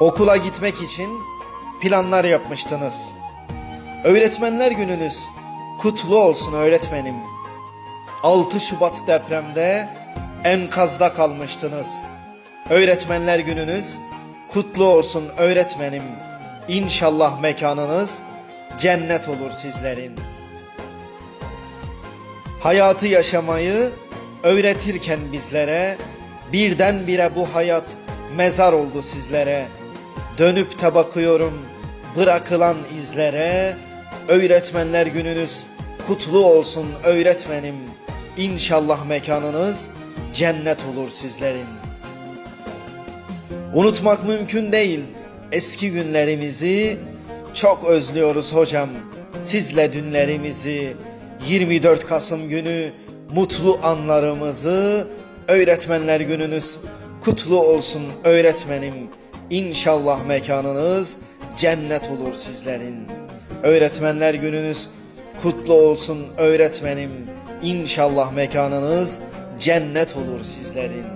Okula gitmek için planlar yapmıştınız. Öğretmenler gününüz kutlu olsun öğretmenim. 6 Şubat depremde enkazda kalmıştınız. Öğretmenler gününüz kutlu olsun öğretmenim. İnşallah mekanınız cennet olur sizlerin. Hayatı yaşamayı öğretirken bizlere birdenbire bu hayat mezar oldu sizlere. Dönüp de bakıyorum bırakılan izlere. Öğretmenler gününüz kutlu olsun öğretmenim. İnşallah mekanınız cennet olur sizlerin. Unutmak mümkün değil eski günlerimizi. Çok özlüyoruz hocam sizle dünlerimizi. 24 Kasım günü mutlu anlarımızı. Öğretmenler gününüz kutlu olsun öğretmenim. İnşallah mekanınız cennet olur sizlerin. Öğretmenler gününüz kutlu olsun öğretmenim. İnşallah mekanınız cennet olur sizlerin.